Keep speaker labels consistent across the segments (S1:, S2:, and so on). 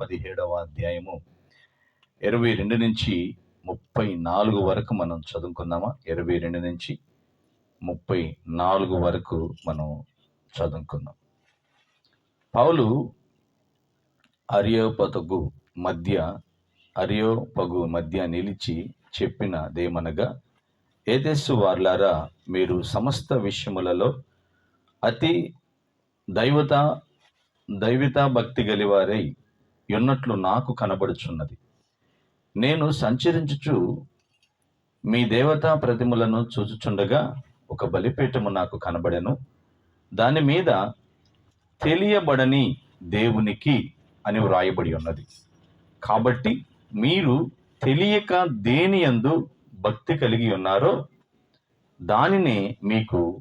S1: పదిహేడవ అధ్యాయము ఇరవై రెండు నుంచి ముప్పై నాలుగు వరకు మనం చదువుకుందామా? ఇరవై రెండు నుంచి ముప్పై నాలుగు వరకు మనం చదువుకుందాం. పౌలు అరియోపతగు మధ్య అరియోపగు మధ్య నిలిచి చెప్పినదేమనగా ఏదేసు వార్లారా మీరు సమస్త విషయములలో అతి దైవత దైవిత భక్తి గలివారై ఉన్నట్లు నాకు కనబడుచున్నది. నేను సంచరించుచు మీ దేవతా ప్రతిమలను చూచుచుండగా ఒక బలిపీఠము నాకు కనబడెను. దాని మీద తెలియబడని దేవునికి అని వ్రాయబడి ఉన్నది. కాబట్టి మీరు తెలియక దేని యందు భక్తి కలిగి ఉన్నారో దానినే మీకు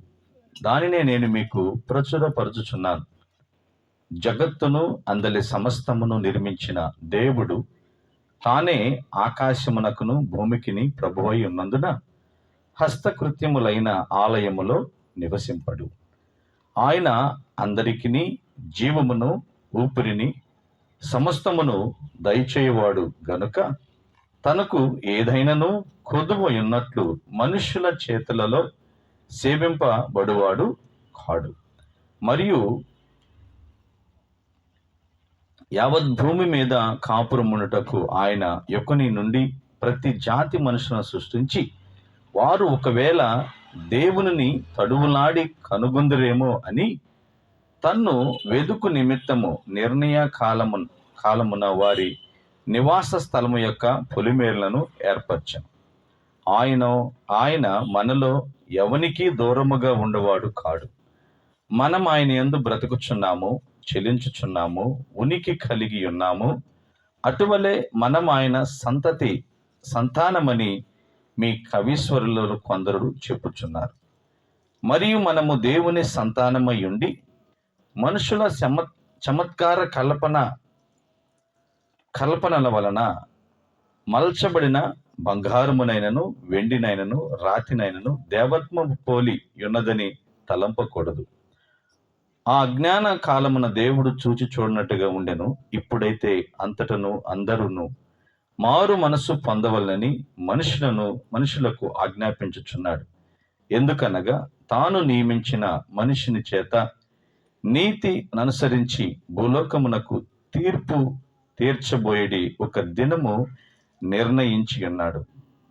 S1: దానినే నేను మీకు ప్రచురపరచుచున్నాను. జగత్తును అందలి సమస్తమును నిర్మించిన దేవుడు తానే ఆకాశమునకును భూమికిని ప్రభువై ఉన్నందున హస్తకృత్యములైన ఆలయములో నివసింపడు. ఆయన అందరికిని జీవమును ఊపిరిని సమస్తమును దయచేయవాడు గనుక తనకు ఏదైనను కొదువు ఉన్నట్లు మనుష్యుల చేతులలో సేవింపబడువాడు కాడు. మరియు యావత్ భూమి మీద ఉండటకు ఆయన యొక్కని నుండి ప్రతి జాతి మనుషులను సృష్టించి వారు ఒకవేళ దేవునిని తడువులాడి కనుగొందరేమో అని తన్ను వెదుకు నిమిత్తము నిర్ణయ కాలము కాలమున వారి నివాస స్థలము యొక్క పొలిమేరలను ఏర్పరచను. ఆయన ఆయన మనలో ఎవనికి దూరముగా ఉండవాడు కాడు. మనం ఆయన ఎందు బ్రతుకుచున్నాము. చెలించుచున్నాము ఉనికి కలిగి ఉన్నాము. అటువలే మనం ఆయన సంతతి సంతానమని మీ కవీశ్వరులు కొందరు చెప్పుచున్నారు. మరియు మనము దేవుని సంతానమై ఉండి మనుషుల చమ చమత్కార కల్పన కల్పనల వలన మలచబడిన బంగారమునైనను వెండినైనను రాతినైనను దేవత్వము పోలి ఉన్నదని తలంపకూడదు. ఆ అజ్ఞాన కాలమున దేవుడు చూచి చూడనట్టుగా ఉండెను. ఇప్పుడైతే అంతటను అందరును మారు మనస్సు పొందవలనని మనుషులను మనుషులకు ఆజ్ఞాపించుచున్నాడు. ఎందుకనగా తాను నియమించిన మనిషిని చేత నీతి అనుసరించి భూలోకమునకు తీర్పు తీర్చబోయేడి ఒక దినము నిర్ణయించి ఉన్నాడు.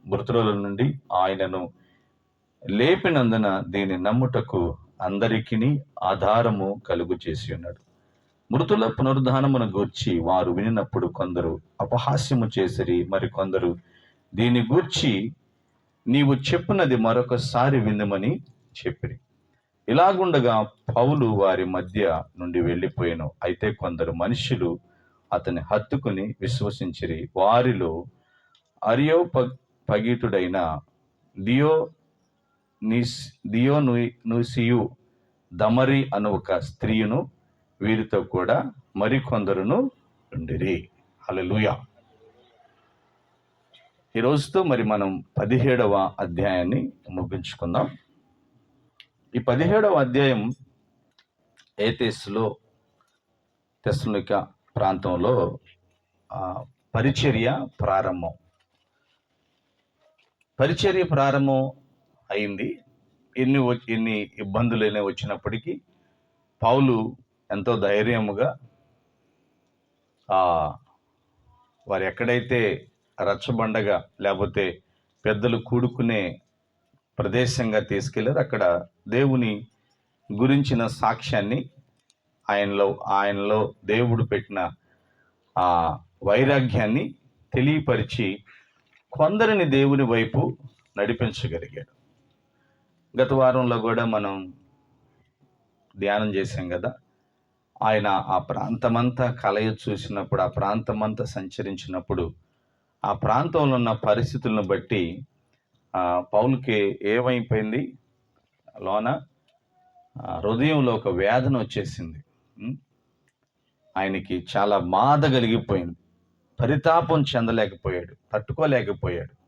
S1: మృతుల నుండి ఆయనను లేపినందున దీని నమ్ముటకు అందరికిని ఆధారము కలుగు చేసి ఉన్నాడు. మృతుల పునరుద్ధానమును గూర్చి వారు వినినప్పుడు కొందరు అపహాస్యము చేసిరి మరి కొందరు దీని గూర్చి నీవు చెప్పునది మరొకసారి విందమని చెప్పిరి. ఇలాగుండగా పౌలు వారి మధ్య నుండి వెళ్ళిపోయాను. అయితే కొందరు మనుషులు అతని హత్తుకుని విశ్వసించిరి. వారిలో అరియో పగీటుడైన లియో నిస్ దియో నూసియు దమరి అను ఒక స్త్రీను వీరితో కూడా మరికొందరును ఉండిరి. అలలుయా ఈ రోజుతో మరి మనం పదిహేడవ అధ్యాయాన్ని ముగించుకుందాం. ఈ పదిహేడవ అధ్యాయం ఏతేస్లో తెస్సలోనిక ప్రాంతంలో పరిచర్య ప్రారంభం. పరిచర్య ప్రారంభం అయింది. ఎన్ని ఎన్ని ఇబ్బందులైనా వచ్చినప్పటికీ పౌలు ఎంతో ధైర్యముగా వారు ఎక్కడైతే రచ్చబండగా లేకపోతే పెద్దలు కూడుకునే ప్రదేశంగా తీసుకెళ్ళారు అక్కడ దేవుని గురించిన సాక్ష్యాన్ని ఆయనలో ఆయనలో దేవుడు పెట్టిన ఆ వైరాగ్యాన్ని తెలియపరిచి కొందరిని దేవుని వైపు నడిపించగలిగాడు. గత వారంలో కూడా మనం ధ్యానం చేశాం కదా? ఆయన ఆ ప్రాంతమంతా కలయ చూసినప్పుడు ఆ ప్రాంతమంతా సంచరించినప్పుడు ఆ ప్రాంతంలో ఉన్న పరిస్థితులను బట్టి ఆ, ఏమైపోయింది? లోన హృదయంలో ఒక వేదన వచ్చేసింది. ఆయనకి చాలా బాధ కలిగిపోయింది. పరితాపం చెందలేకపోయాడు తట్టుకోలేకపోయాడు.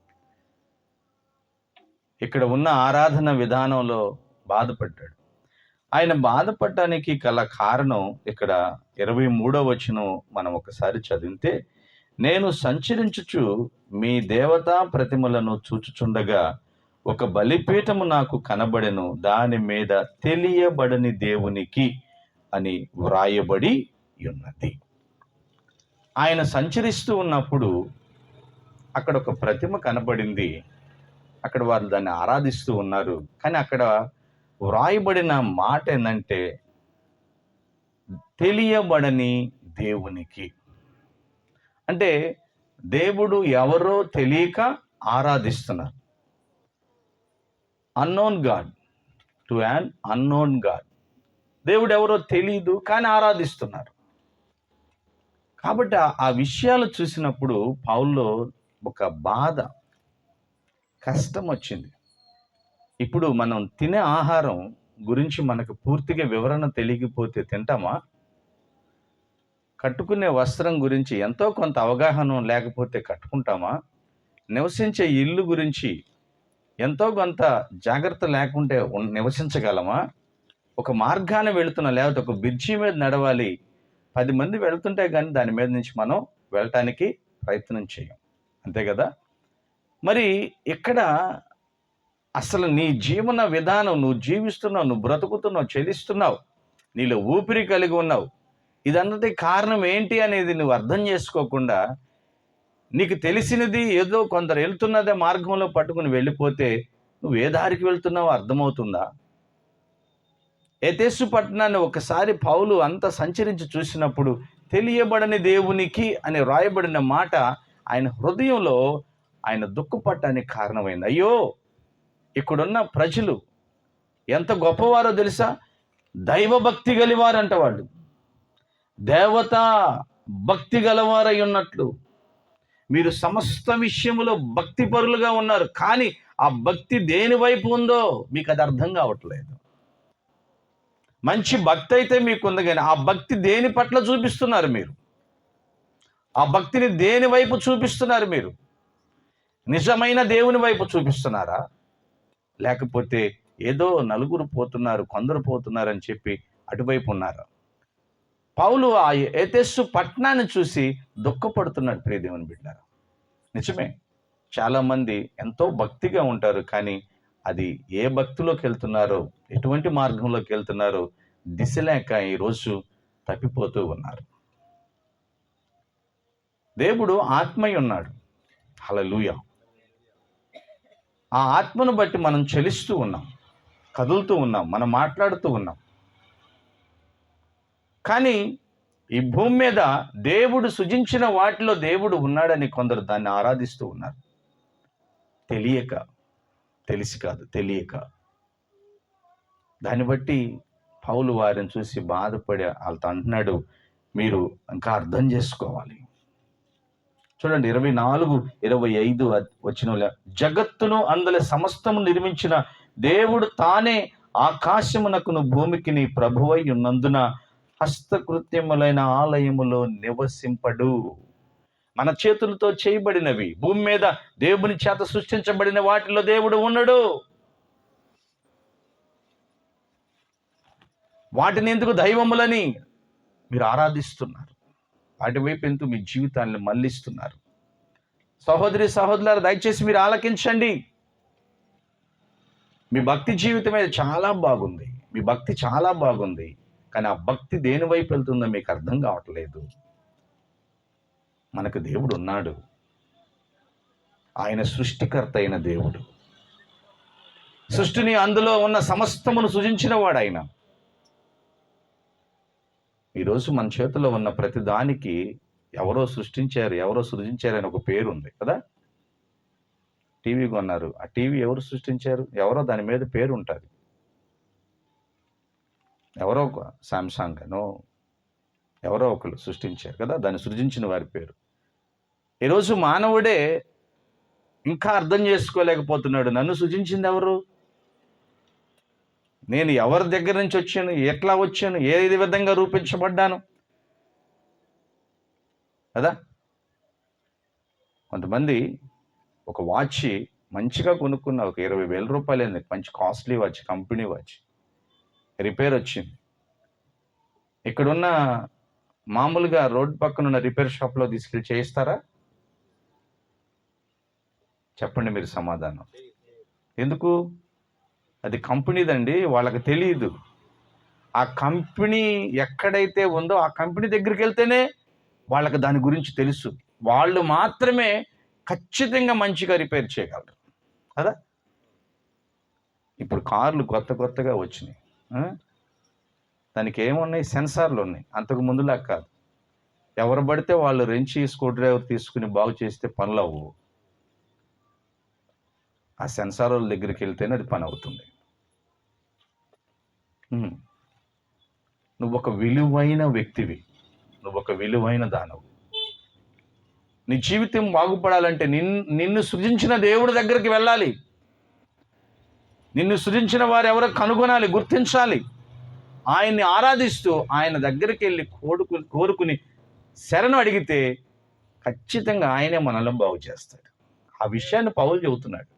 S1: ఇక్కడ ఉన్న ఆరాధన విధానంలో బాధపడ్డాడు. ఆయన బాధపడటానికి గల కారణం ఇక్కడ ఇరవై మూడో వచనం మనం ఒకసారి చదివితే నేను సంచరించుచు మీ దేవతా ప్రతిమలను చూచుచుండగా ఒక బలిపీఠము నాకు కనబడెను దాని మీద తెలియబడని దేవునికి అని వ్రాయబడి ఉన్నది. ఆయన సంచరిస్తూ ఉన్నప్పుడు అక్కడ ఒక ప్రతిమ కనబడింది. అక్కడ వారు దాన్ని ఆరాధిస్తూ ఉన్నారు. కానీ అక్కడ వ్రాయబడిన మాట ఏంటంటే తెలియబడని దేవునికి. అంటే దేవుడు ఎవరో తెలియక ఆరాధిస్తున్నారు. Unknown god to an unknown god దేవుడు ఎవరో తెలియదు కానీ ఆరాధిస్తున్నారు. కాబట్టి ఆ- ఆ విషయాలు చూసినప్పుడు పౌల్లో ఒక బాధ కష్టం వచ్చింది ఇప్పుడు మనం తినే ఆహారం గురించి మనకు పూర్తిగా వివరణ తెలియకపోతే తింటామా? కట్టుకునే వస్త్రం గురించి ఎంతో కొంత అవగాహన లేకపోతే కట్టుకుంటామా? నివసించే ఇల్లు గురించి ఎంతో కొంత జాగ్రత్త లేకుంటే నివసించగలమా? ఒక మార్గాన్ని వెళుతున్న లేకపోతే ఒక బ్రిడ్జి మీద నడవాలి. పది మంది వెళ్తుంటే కానీ దాని మీద నుంచి మనం వెళ్ళటానికి ప్రయత్నం చేయం. అంతే కదా? మరి ఇక్కడ అసలు నీ జీవన విధానం నువ్వు జీవిస్తున్నావు నువ్వు బ్రతుకుతున్నావు చెలిస్తున్నావు నీలో ఊపిరి కలిగి ఉన్నావు. ఇదంతటి కారణం ఏంటి అనేది నువ్వు అర్థం చేసుకోకుండా నీకు తెలిసినది ఏదో కొందరు వెళ్తున్నదే మార్గంలో పట్టుకుని వెళ్ళిపోతే నువ్వు ఏ దారికి వెళ్తున్నావో అర్థమవుతుందా? ఎతేసు పట్టణాన్ని ఒకసారి పౌలు అంత సంచరించి చూసినప్పుడు తెలియబడని దేవునికి అని రాయబడిన మాట ఆయన హృదయంలో ఆయన దుఃఖపడటానికి కారణమైంది. అయ్యో! ఇక్కడున్న ప్రజలు ఎంత గొప్పవారో తెలుసా? దైవభక్తి గలివారంట వాళ్ళు. దేవత భక్తి గలవారై ఉన్నట్లు. మీరు సమస్త విషయంలో భక్తి పరులుగా ఉన్నారు. కానీ ఆ భక్తి దేని వైపు ఉందో మీకు అది అర్థం కావట్లేదు. మంచి భక్తి అయితే మీకు ఉంది కానీ ఆ భక్తి దేని పట్ల చూపిస్తున్నారు మీరు? ఆ భక్తిని దేని వైపు చూపిస్తున్నారు మీరు? నిజమైన దేవుని వైపు చూపిస్తున్నారా? లేకపోతే ఏదో నలుగురు పోతున్నారు కొందరు పోతున్నారు అని చెప్పి అటువైపు ఉన్నారా? పౌలు ఆ ఏతెస్సు పట్టణాన్ని చూసి దుఃఖపడుతున్నాడు ప్రియ దేవుని బిడ్డారా. నిజమే చాలామంది ఎంతో భక్తిగా ఉంటారు కానీ అది ఏ భక్తిలోకి వెళ్తున్నారో ఎటువంటి మార్గంలోకి వెళ్తున్నారో దిశ లేక ఈరోజు తప్పిపోతూ ఉన్నారు. దేవుడు ఆత్మయ్య ఉన్నాడు హలలుయ ఆ ఆత్మను బట్టి మనం చలిస్తూ ఉన్నాం కదులుతూ ఉన్నాం మనం మాట్లాడుతూ ఉన్నాం. కానీ ఈ భూమి మీద దేవుడు సృజించిన వాటిలో దేవుడు ఉన్నాడని కొందరు దాన్ని ఆరాధిస్తూ ఉన్నారు. తెలియక తెలిసి కాదు తెలియక. దాన్ని బట్టి పౌలు వారిని చూసి బాధపడి వాళ్ళతో అంటున్నాడు మీరు ఇంకా అర్థం చేసుకోవాలి. చూడండి ఇరవై నాలుగు ఇరవై ఐదు వచ్చిన జగత్తును అందల సమస్తము నిర్మించిన దేవుడు తానే ఆకాశమునకును భూమికిని ప్రభువై ఉన్నందున హస్తకృత్యములైన ఆలయములో నివసింపడు. మన చేతులతో చేయబడినవి భూమి మీద దేవుని చేత సృష్టించబడిన వాటిలో దేవుడు ఉన్నాడు. వాటిని ఎందుకు దైవములని? మీరు ఆరాధిస్తున్నారు. అటువైపు ఎందుకు మీ జీవితాన్ని మళ్ళిస్తున్నారు. సహోదరి సహోదరులారు దయచేసి మీరు ఆలకించండి. మీ భక్తి జీవితం అయితే చాలా బాగుంది. మీ భక్తి చాలా బాగుంది. కానీ ఆ భక్తి దేని వైపు వెళ్తుందో మీకు అర్థం కావట్లేదు. మనకు దేవుడు ఉన్నాడు. ఆయన సృష్టికర్త అయిన దేవుడు. సృష్టిని అందులో ఉన్న సమస్తమును సృజించిన వాడు ఆయన. ఈరోజు మన చేతిలో ఉన్న ప్రతి దానికి ఎవరో సృష్టించారు ఎవరో సృజించారు అని ఒక పేరు ఉంది కదా? టీవీ కొన్నారు. ఆ టీవీ ఎవరు సృష్టించారు? ఎవరో దాని మీద పేరు ఉంటుంది ఎవరో ఒక సామ్సంగ్ అనో ఎవరో ఒకరు సృష్టించారు కదా? దాన్ని సృజించిన వారి పేరు. ఈరోజు మానవుడే ఇంకా అర్థం చేసుకోలేకపోతున్నాడు. నన్ను సృజించింది ఎవరు? నేను ఎవరి దగ్గర నుంచి వచ్చాను ఎట్లా వచ్చాను ఏ విధంగా రూపించబడ్డాను? కదా? కొంతమంది ఒక వాచ్ మంచిగా కొనుక్కున్న ఒక ఇరవై వేల రూపాయలు మంచి costly watch company watch. Repair వచ్చింది. ఇక్కడున్న మామూలుగా రోడ్ పక్కన ఉన్న రిపేర్ షాప్లో తీసుకెళ్ళి చేయిస్తారా? చెప్పండి మీరు సమాధానం. ఎందుకు? అది కంపెనీదండి వాళ్ళకి తెలియదు ఆ కంపెనీ ఎక్కడైతే ఉందో ఆ కంపెనీ దగ్గరికి వెళ్తేనే వాళ్ళకి దాని గురించి తెలుసు. వాళ్ళు మాత్రమే ఖచ్చితంగా మంచిగా రిపేర్ చేయగలరు. కదా? ఇప్పుడు కార్లు కొత్త కొత్తగా వచ్చినాయి. దానికి ఏమున్నాయి సెన్సార్లు ఉన్నాయి. అంతకు ముందులా కాదు. ఎవరు పడితే వాళ్ళు రెంచి స్క్రూ డ్రైవర్ తీసుకుని బాగు చేస్తే పనులు అవ్వవు ఆ సెన్సార్ వాళ్ళ దగ్గరికి వెళ్తేనే అది పని అవుతుంది. నువ్వు ఒక విలువైన వ్యక్తివి. నువ్వు ఒక విలువైన దానవు. నీ జీవితం బాగుపడాలంటే నిన్ నిన్ను సృజించిన దేవుడి దగ్గరికి వెళ్ళాలి. నిన్ను సృజించిన వారు ఎవరో కనుగొనాలి గుర్తించాలి. ఆయన్ని ఆరాధిస్తూ ఆయన దగ్గరికి వెళ్ళి కోడుకు కోరుకుని శరణు అడిగితే ఖచ్చితంగా ఆయనే మనల్ని బాగు చేస్తాడు ఆ విషయాన్ని పౌలు చెబుతున్నాడు.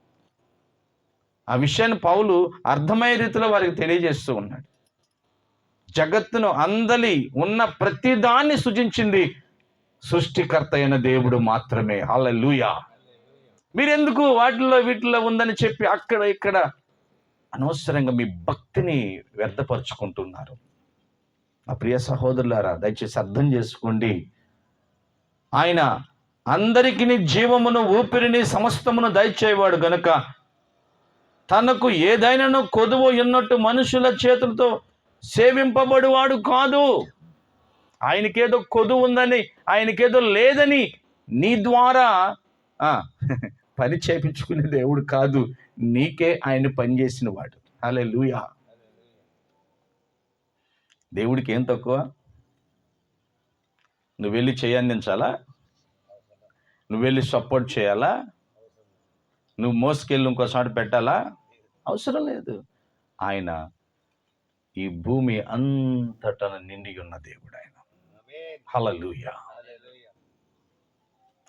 S1: ఆ విషయాన్ని పౌలు అర్థమయ్యే రీతిలో వారికి తెలియజేస్తూ ఉన్నాడు. జగత్తును అందలి ఉన్న ప్రతిదాన్ని సృజించింది సృష్టికర్త అయిన దేవుడు మాత్రమే. హల్లెలూయా. మీరెందుకు వాటిల్లో వీటిల్లో ఉందని చెప్పి అక్కడ ఇక్కడ అనవసరంగా మీ భక్తిని వ్యర్థపరుచుకుంటున్నారు. నా ప్రియ సహోదరులారా దయచేసి అర్థం చేసుకోండి. ఆయన అందరికిని జీవమును ఊపిరిని సమస్తమును దయచేవాడు గనుక తనకు ఏదైనాను కొదువు ఉన్నట్టు మనుషుల చేతులతో సేవింపబడివాడు కాదు. ఆయనకేదో కొదువు ఉందని ఆయనకేదో లేదని నీ ద్వారా పని చేపించుకునే దేవుడు కాదు. నీకే ఆయన పనిచేసిన వాడు అలే లూయా దేవుడికి ఏం తక్కువ? నువ్వు వెళ్ళి చేయందించాలా? నువ్వు వెళ్ళి సపోర్ట్ చేయాలా? నువ్వు మోసుకెళ్ళి ఇంకోసారి పెట్టాలా? అవసరం లేదు. ఆయన ఈ భూమి అంతటన నిండి ఉన్న దేవుడు ఆయన. హలలుయ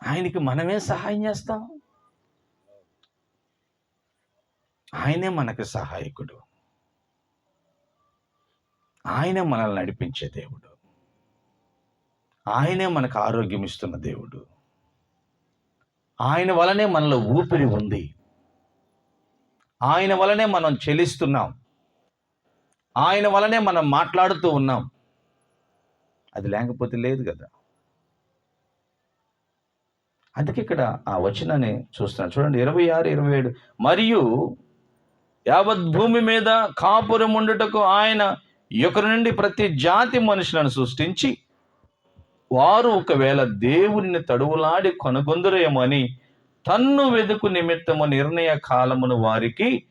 S1: ఆయనకి మనమే సహాయం చేస్తాం. ఆయనే మనకు సహాయకుడు. ఆయనే మనల్ని నడిపించే దేవుడు. ఆయనే మనకు ఆరోగ్యం ఇస్తున్న దేవుడు. ఆయన వలనే మనలో ఊపిరి ఉంది. ఆయన వలనే మనం చెలిస్తున్నాం. ఆయన వలనే మనం మాట్లాడుతూ ఉన్నాం. అది లేకపోతే లేదు కదా. అందుకే ఇక్కడ ఆ వచనాన్ని చూస్తున్నాను. చూడండి ఇరవై ఆరు ఇరవై ఏడు. మరియు యావత్ భూమి మీద కాపురం ఉండుటకు ఆయన ఒకరి నుండి ప్రతి జాతి మనుషులను సృష్టించి వారు ఒకవేళ దేవుని తడువులాడి కొనగొందురేమని తన్ను వెదుకు నిమిత్తము నిర్ణయ కాలమును వారికి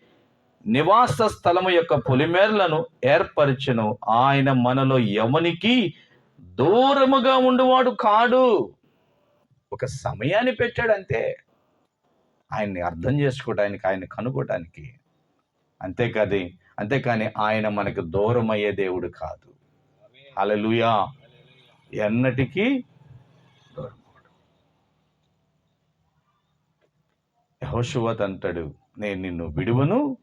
S1: నివాస స్థలము యొక్క పొలిమేరలను ఏర్పరచెను. ఆయన మనలో ఎవనికి దూరముగా ఉండువాడు కాడు. ఒక సమయాన్ని పెట్టాడు అంతే. ఆయన్ని అర్థం చేసుకోవడానికి ఆయన కనుక్కోవడానికి అంతేకాదు అంతేకాని ఆయన మనకు దూరం అయ్యే దేవుడు కాదు. హల్లెలూయా. ఎన్నటికీ దూరం అంటాడు నేను నిన్ను విడువను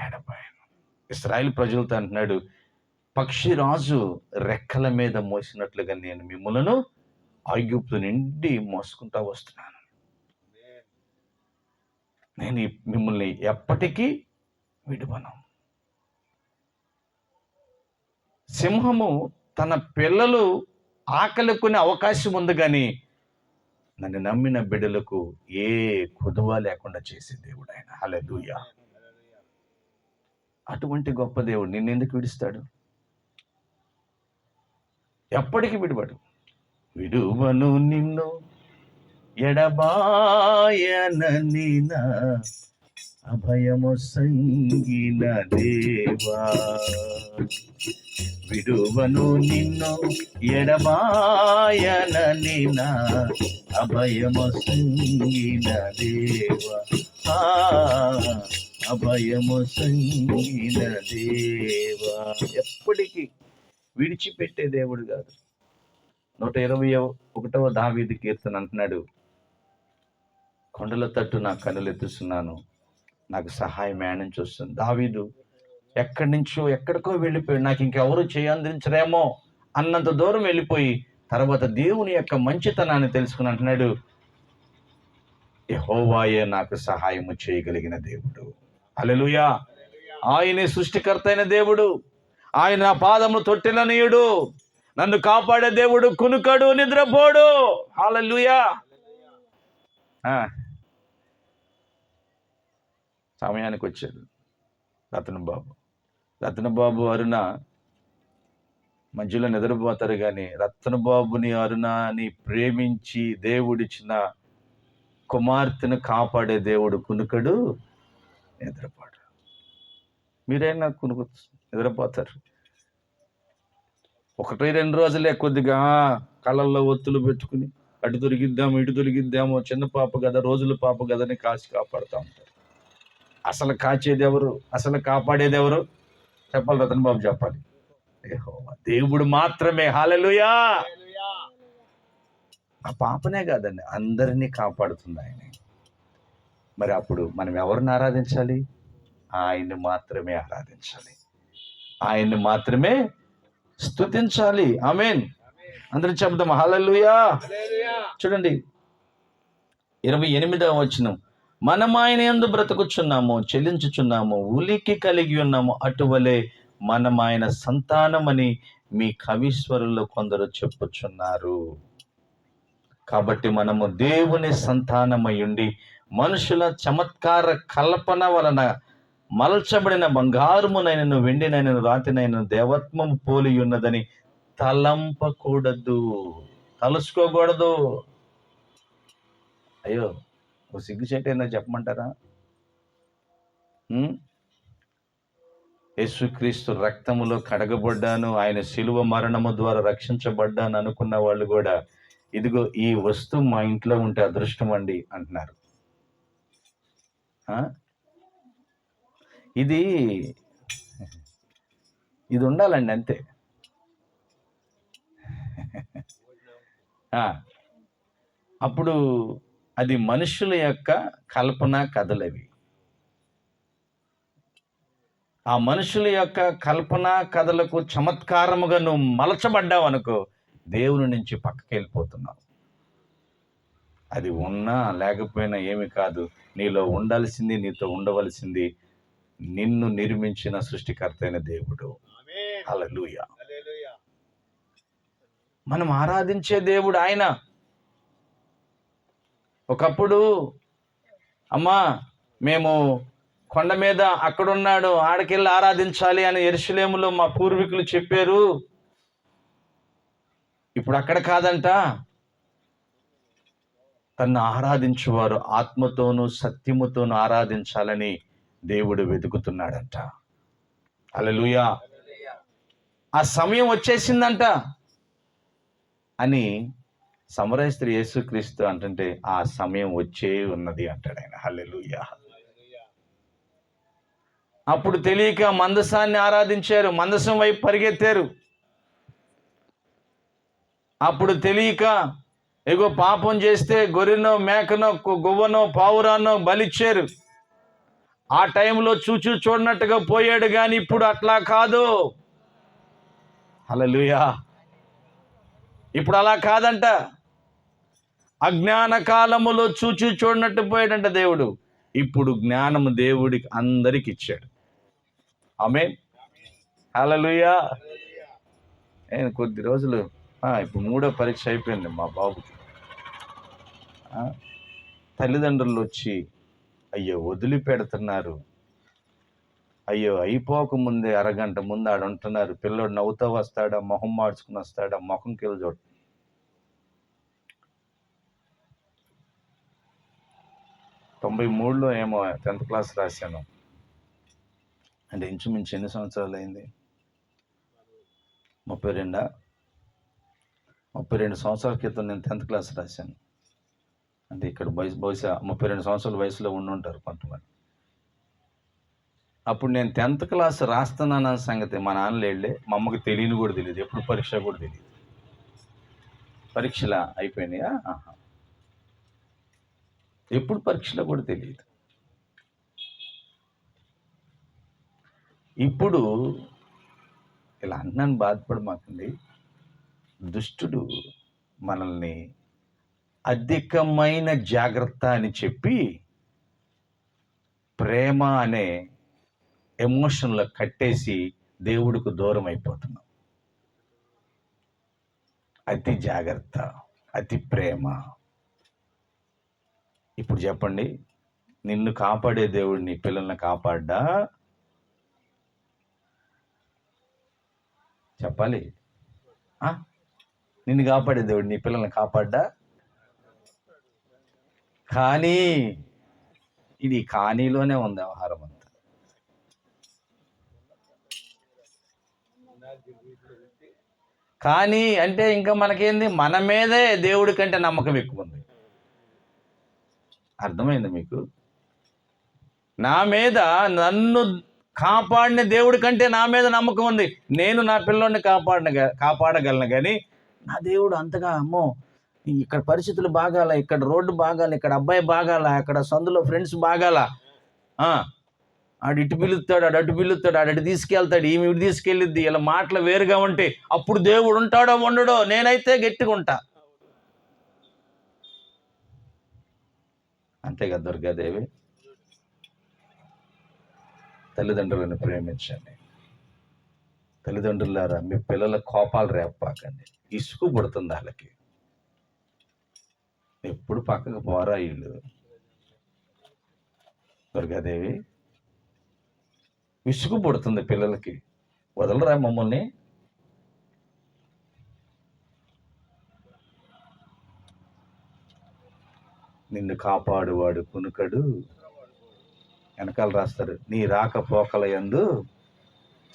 S1: ఎడపాయను ఇస్రాయిల్ ప్రజలతో అంటున్నాడు పక్షిరాజు రెక్కల మీద మోసినట్లుగా నేను మిమ్మలను ఆగ్యుప్తు నిండి మోసుకుంటా వస్తున్నాను. నేను మిమ్మల్ని ఎప్పటికీ విడువను. సింహము తన పిల్లలు ఆకలికొనే అవకాశం ఉంది కానీ నన్ను నమ్మిన బిడ్డలకు ఏ కుదువ లేకుండా చేసే దేవుడు ఆయన. హల్లెలూయా. అటువంటి గొప్ప దేవుడు నిన్ను ఎందుకు విడుస్తాడు? ఎప్పటికీ విడిపడు విడువను నిన్ను ఎడబాయనని నా అభయము సంగిన దేవా. విడువను నిన్ను ఎడబాయనని నా అభయము సంగిన దేవా. అభయము సంగిన దేవా. ఎప్పటికీ విడిచిపెట్టే దేవుడు కాదు. నూట ఇరవై ఒకటవ దావీది కీర్తన అంటున్నాడు కొండల తట్టు నా కనులు ఎత్తుస్తున్నాను నాకు సహాయం చూస్తుంది. దావీదు ఎక్కడి నుంచో ఎక్కడికో వెళ్ళిపోయి నాకు ఇంకెవరు చేయందించరేమో అన్నంత దూరం వెళ్ళిపోయి తర్వాత దేవుని యొక్క మంచితనాన్ని తెలుసుకుని అంటున్నాడు యహోవాయే నాకు సహాయము చేయగలిగిన దేవుడు. అలెలుయా ఆయనే సృష్టికర్త అయిన దేవుడు. ఆయన నా పాదములు తొట్టిలనీయుడు. నన్ను కాపాడే దేవుడు కునుకడు నిద్రపోడు. హల్లెలూయా. ఆ. సమయానికి వచ్చాడు రతనబాబు. రతనబాబు అరుణ మధ్యలో నిద్రపోతారు కానీ రత్నబాబుని అరుణాని ప్రేమించి దేవుడిచ్చిన కుమార్తెను కాపాడే దేవుడు కునుకడు నిద్రపోడు. మీరైనా కునుకు నిద్రపోతారు. ఒకటి రెండు రోజులే కొద్దిగా కళ్ళల్లో ఒత్తులు పెట్టుకుని అటు దొరికిద్దాము ఇటు దొరికిద్దాము చిన్న పాప కదా రోజుల పాప కదని కాసి కాపాడుతూ ఉంటారు. అసలు కాచేది ఎవరు అసలు కాపాడేది ఎవరు చెప్పాలి రతన్ బాబు చెప్పాలి. దేవుడు మాత్రమే. హాలెలుయా ఆ పాపనే కాదండి అందరినీ కాపాడుతుంది ఆయన. మరి అప్పుడు మనం ఎవరిని ఆరాధించాలి? ఆయన్ని మాత్రమే ఆరాధించాలి. ఆయన్ని మాత్రమే స్తుతించాలి. ఆమెన్. అందరం చెప్దాం హల్లెలూయా. చూడండి ఇరవై ఎనిమిదవ వచనం. మనం ఆయన ఎందు బ్రతుకుచున్నాము చెల్లించుచున్నాము ఉలికి కలిగి ఉన్నాము. అటువలే మనం ఆయన సంతానమని మీ కవీశ్వరులు కొందరు చెప్పుచున్నారు. కాబట్టి మనము దేవుని సంతానమయుండి మనుషుల చమత్కార కల్పన వలన మలచబడిన బంగారుమునైనను వెండినైనను రాతినైనను దేవత్వము పోలి ఉన్నదని తలంపకూడదు. తలుసుకోకూడదు అయ్యో! ఓ సిగ్గుచేటు ఏందో చెప్పమంటారా? యేసుక్రీస్తు రక్తములో కడగబడ్డాను ఆయన శిలువ మరణము ద్వారా రక్షించబడ్డాను అనుకున్న వాళ్ళు కూడా ఇదిగో ఈ వస్తువు మా ఇంట్లో ఉంటే అదృష్టం అండి అంటున్నారు. ఇది ఇది ఉండాలండి అంతే. అప్పుడు అది మనుషుల యొక్క కల్పన కథలవి. ఆ మనుషుల యొక్క కల్పన కథలకు చమత్కారముగా నువ్వు మలచబడ్డావు అనుకో దేవుని నుంచి పక్కకి వెళ్ళిపోతున్నావు అది ఉన్నా లేకపోయినా ఏమి కాదు నీలో ఉండాల్సింది నీతో ఉండవలసింది నిన్ను నిర్మించిన సృష్టికర్త అయిన దేవుడు. హల్లెలూయా. మనం ఆరాధించే దేవుడు ఆయన. ఒకప్పుడు అమ్మా మేము కొండ మీద అక్కడున్నాడు ఆడకెళ్ళి ఆరాధించాలి అని ఎరుసలేములో మా పూర్వీకులు చెప్పారు. ఇప్పుడు అక్కడ కాదంట. తన్ను ఆరాధించువారు ఆత్మతోనూ సత్యముతోనూ ఆరాధించాలని దేవుడు వెతుకుతున్నాడంట. అలలుయా ఆ సమయం వచ్చేసిందంట అని సమరస్త్రి యేసుక్రీస్తు అంటుంటే ఆ సమయం వచ్చే ఉన్నది అంటాడు ఆయన. హల్లెలూయా. అప్పుడు తెలియక మందసాన్ని ఆరాధించారు మందసం వైపు పరిగెత్తారు. అప్పుడు తెలియక ఎగో పాపం చేస్తే గొర్రెనో మేకనో గువ్వనో పావురానో బలిచ్చారు. ఆ టైంలో చూచూ చూడనట్టుగా పోయాడు కానీ ఇప్పుడు అట్లా కాదు. హల్లెలూయా. ఇప్పుడు అలా కాదంట. అజ్ఞాన కాలములో చూచి చూడనట్టు పోయాడంట దేవుడు. ఇప్పుడు జ్ఞానము దేవుడికి అందరికి ఇచ్చాడు. ఆమె హలలుయా నేను కొద్ది రోజులు. ఇప్పుడు మూడో పరీక్ష అయిపోయింది మా బాబుకి తల్లిదండ్రులు వచ్చి అయ్యో వదిలిపెడుతున్నారు. అయ్యో అయిపోక ముందే అరగంట ముందు ఆడ ఉంటున్నారు పిల్లోడు నవ్వుతూ వస్తాడా మొహం మార్చుకుని వస్తాడా మొహం కింద తొంభై మూడులో ఏమో టెన్త్ క్లాస్ రాశాను. అంటే ఇంచుమించు ఎన్ని సంవత్సరాలు అయింది? ముప్పై రెండా? ముప్పై రెండు సంవత్సరాల క్రితం నేను టెన్త్ క్లాస్ రాశాను. అంటే ఇక్కడ వయసు బహుశా ముప్పై రెండు సంవత్సరాల వయసులో ఉండి ఉంటారు కొంతమంది. అప్పుడు నేను టెన్త్ క్లాస్ రాస్తున్నాన సంగతి మా నాన్న లేళ్ళే మా అమ్మకి తెలియని కూడా తెలియదు ఎప్పుడు పరీక్ష కూడా తెలియదు. పరీక్షలా అయిపోయినాయా? ఆహా. ఎప్పుడు పరీక్షలో కూడా తెలియదు. ఇప్పుడు ఇలా అన్నాను బాధపడమాకండి దుష్టుడు మనల్ని అధికమైన జాగ్రత్త అని చెప్పి ప్రేమ అనే ఎమోషన్లో కట్టేసి దేవుడికి దూరం అయిపోతున్నాం. అతి జాగ్రత్త అతి ప్రేమ. ఇప్పుడు చెప్పండి. నిన్ను కాపాడే దేవుడు నీ పిల్లల్ని కాపాడ్డా? చెప్పాలి. నిన్ను కాపాడే దేవుడు నీ పిల్లల్ని కాపాడ్డా? కానీ ఇది కానీలోనే ఉంది వ్యవహారం అంతా. కానీ అంటే ఇంకా మనకేంది? మన మీదే దేవుడి కంటే నమ్మకం ఎక్కువ ఉంది. అర్థమైంది మీకు? నా మీద నన్ను కాపాడిన దేవుడి కంటే నా మీద నమ్మకం ఉంది. నేను నా పిల్లోడిని కాపాడిన కాపాడగలను కానీ నా దేవుడు అంతగా అమ్మో ఇక్కడ పరిస్థితులు బాగాల ఇక్కడ రోడ్డు బాగాల ఇక్కడ అబ్బాయి బాగాల అక్కడ సందులో ఫ్రెండ్స్ బాగాల? ఆడు ఇటు పిలుస్తాడు ఆడు అటు పిలుస్తాడు ఆడు అటు తీసుకెళ్తాడు ఈమె ఇటు తీసుకెళ్ళిద్ది ఇలా మాటలు వేరుగా ఉంటే అప్పుడు దేవుడు ఉంటాడో ఉండడో నేనైతే గట్టిగా ఉంటా. అంతేగా దుర్గాదేవి? తల్లిదండ్రులను ప్రేమించండి. తల్లిదండ్రులారా మీ పిల్లల కోపాలు రేపాకండి ఇసుకు పుడుతుంది వాళ్ళకి. ఎప్పుడు పక్కకు పోరా వీళ్ళు? దుర్గాదేవి విసుగు పుడుతుంది పిల్లలకి. వదలరా మమ్మల్ని? నిన్ను కాపాడువాడు కునుకడు. వెనకాల రాస్తారు నీ రాకపోకల ఎందు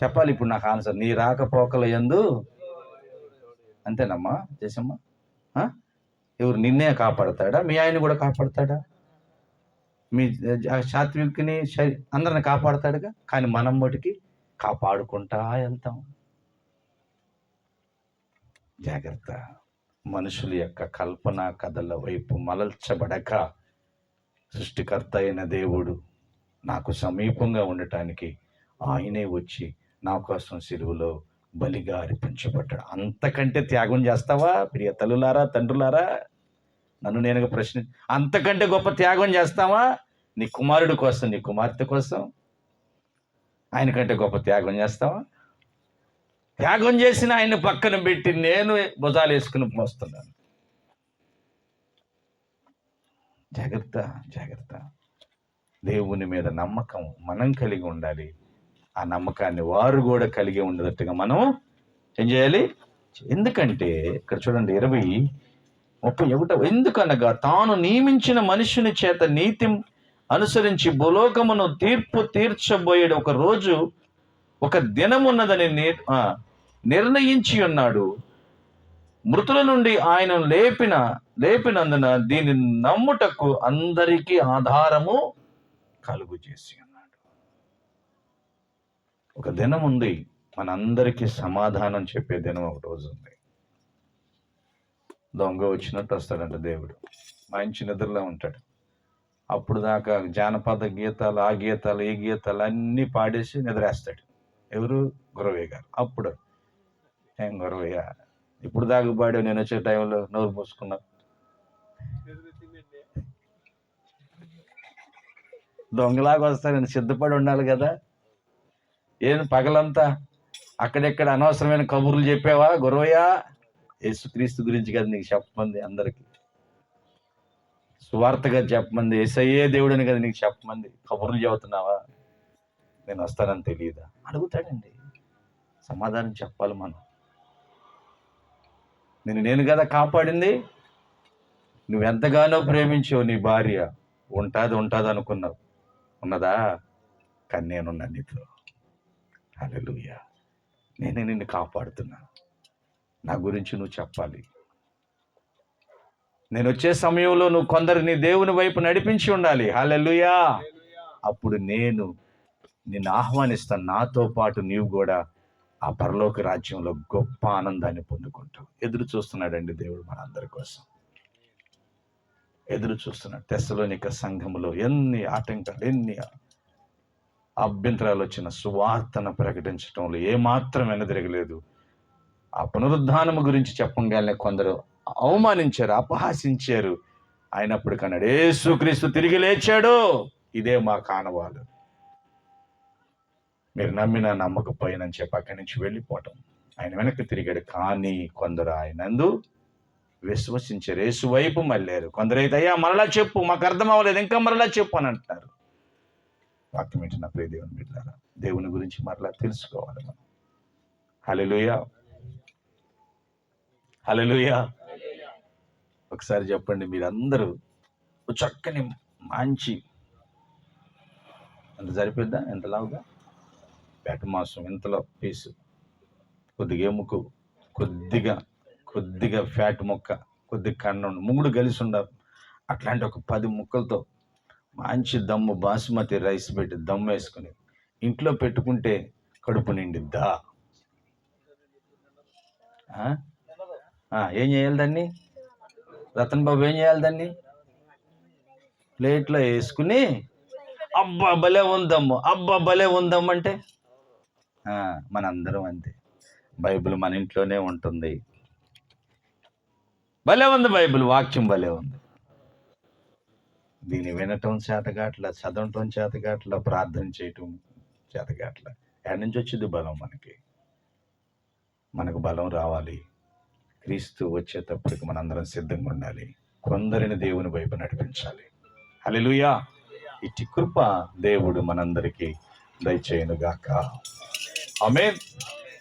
S1: చెప్పాలి ఇప్పుడు నాకు ఆన్సర్ నీ రాకపోకల ఎందు అంతేనమ్మా చేసమ్మా ఎవరు నిన్నే కాపాడతాడా? మీ ఆయన కూడా కాపాడతాడా? మీ సాత్విక్ని శరీ అందరిని కాపాడతాడుగా? కానీ మనం మటుకి కాపాడుకుంటా వెళ్తాం. జాగ్రత్త. మనుషుల యొక్క కల్పన కథల వైపు మలల్చబడక సృష్టికర్త అయిన దేవుడు నాకు సమీపంగా ఉండటానికి ఆయనే వచ్చి నా కోసం సిలువులో బలిగా అర్పించబడ్డాడు. అంతకంటే త్యాగం చేస్తావా ప్రియ తల్లులారా తండ్రులారా? నన్ను నేను ప్రశ్న అంతకంటే గొప్ప త్యాగం చేస్తావా? నీ కుమారుడి కోసం నీ కుమార్తె కోసం? ఆయన కంటే గొప్ప త్యాగం చేస్తావా? త్యాగం చేసిన ఆయన్ని పక్కన పెట్టి నేను భుజాలు వేసుకుని మోస్తున్నాను. జాగ్రత్త జాగ్రత్త. దేవుని మీద నమ్మకం మనం కలిగి ఉండాలి. ఆ నమ్మకాన్ని వారు కూడా కలిగి ఉండేటట్టుగా మనం ఏం చేయాలి? ఎందుకంటే ఇక్కడ చూడండి ఇరవై ముప్పై ఒకటో ఎందుకనగా తాను నియమించిన మనుషుని చేత నీతి అనుసరించి భూలోకమును తీర్పు తీర్చబోయేడు ఒక రోజు ఒక దినం ఉన్నదని నిర్ణయించి ఉన్నాడు. మృతుల నుండి ఆయన లేపిన లేపినందున దీని నమ్ముటకు అందరికీ ఆధారము కలుగు చేసి ఉన్నాడు. ఒక దినం ఉంది మనందరికీ సమాధానం చెప్పే దినం ఒక రోజు ఉంది దొంగ వచ్చినట్టు వస్తాడంట దేవుడు. మంచి నిద్రలో ఉంటాడు. అప్పుడు దాకా జానపద గీతాలు ఆ గీతాలు ఈ గీతాలు అన్నీ పాడేసి నిద్రేస్తాడు. ఎవరు? గురవయ్య గారు. అప్పుడు. ఏం గురవయ్య? ఇప్పుడు దాకా నేను వచ్చే టైంలో నోరు పోసుకున్నా దొంగలాగా వస్తానని సిద్ధపడి ఉండాలి కదా. ఏం పగలంతా అక్కడెక్కడ అనవసరమైన కబుర్లు చెప్పావా గురవయ్య? యేసుక్రీస్తు గురించి కదా నీకు చెప్పమంది అందరికి. సువార్తగా చెప్పమంది ఏసయ్యే దేవుడని కదా నీకు చెప్పమంది. కబుర్లు చెబుతున్నావా? నేను వస్తానని తెలియదా అడుగుతాడండి. సమాధానం చెప్పాలి మనం. నేను నేను కదా కాపాడింది? నువ్వెంతగానో ప్రేమించావు నీ భార్య. ఉంటాది ఉంటాది అనుకున్నావు. ఉన్నదా? కానీ నేనున్నా నీతో. హల్లెలూయా. నేనే నిన్ను కాపాడుతున్నా. నా గురించి నువ్వు చెప్పాలి. నేను వచ్చే సమయంలో నువ్వు కొందరిని దేవుని వైపు నడిపించి ఉండాలి. హల్లెలూయా. అప్పుడు నేను నిన్ను ఆహ్వానిస్తాను. నాతో పాటు నీవు కూడా ఆ పరలోక రాజ్యంలో గొప్ప ఆనందాన్ని పొందుకుంటావు. ఎదురు చూస్తున్నాడండి దేవుడు మనందరి కోసం. ఎదురు చూస్తున్నాడు. తెస్సలోనిక సంఘములో ఎన్ని ఆటంకాలు ఎన్ని అభ్యంతరాలు వచ్చిన సువార్తను ప్రకటించడంలో ఏమాత్రం వెనదిరగలేదు. ఆ పునరుద్ధానము గురించి చెప్పగానే కొందరు అవమానించారు అపహాసించారు. అయినప్పుడు కన్నాడు సుక్రీస్తు తిరిగి లేచాడు. ఇదే మా కానవాలు. మీరు నమ్మినా నమ్మకపోయినని చెప్పి అక్కడి నుంచి వెళ్ళిపోవటం. ఆయన వెనక్కి తిరిగాడు. కానీ కొందరు ఆయనందు విశ్వసించారు యేసు వైపు మళ్ళారు. కొందరైతే అయ్యా మరలా చెప్పు మాకు అర్థం అవ్వలేదు ఇంకా మరలా చెప్పు అని అంటున్నారు. వాక్యం ఏంటి నా ప్రియ దేవుని బిడ్డారా దేవుని గురించి మరలా తెలుసుకోవాలి మనం. హలెలుయా హలెలుయా ఒకసారి చెప్పండి మీరందరూ చక్కని మంచి ఎంత సరిపోద్దా ఎంత లావుగా? పేట మాంసం ఇంతలో పీసు. కొద్దిగా ఎముకు కొద్దిగా కొద్దిగా ఫ్యాట్ ముక్క కొద్దిగా కండం మూడు కలిసి ఉండ అట్లాంటి ఒక పది ముక్కలతో మంచి దమ్ము బాసుమతి రైస్ పెట్టి దమ్ము వేసుకుని ఇంట్లో పెట్టుకుంటే కడుపు నిండిద్దా? ఏం చేయాలి దాన్ని? రతన్ బాబు ఏం చేయాలి దాన్ని? ప్లేట్లో వేసుకుని అబ్బా భలే ఉందమ్ము అబ్బా భలే ఉందమ్మంటే అంటే మనందరం అంతే. బైబిల్ మన ఇంట్లోనే ఉంటుంది. భలే ఉంది బైబిల్ వాక్యం భలే ఉంది. దీన్ని వినటం చేతగాట్ల చదవటం చేతగాట్ల ప్రార్థన చేయటం చేతగాట్ల. ఎక్కడి నుంచి వచ్చింది బలం మనకి? మనకు బలం రావాలి. క్రీస్తు వచ్చేటప్పటికి మనందరం సిద్ధంగా ఉండాలి. కొందరిని దేవుని వైపు నడిపించాలి. హల్లెలూయా! ఇట్టి కృప దేవుడు మనందరికీ దయచేయనుగాక. ఆమేన్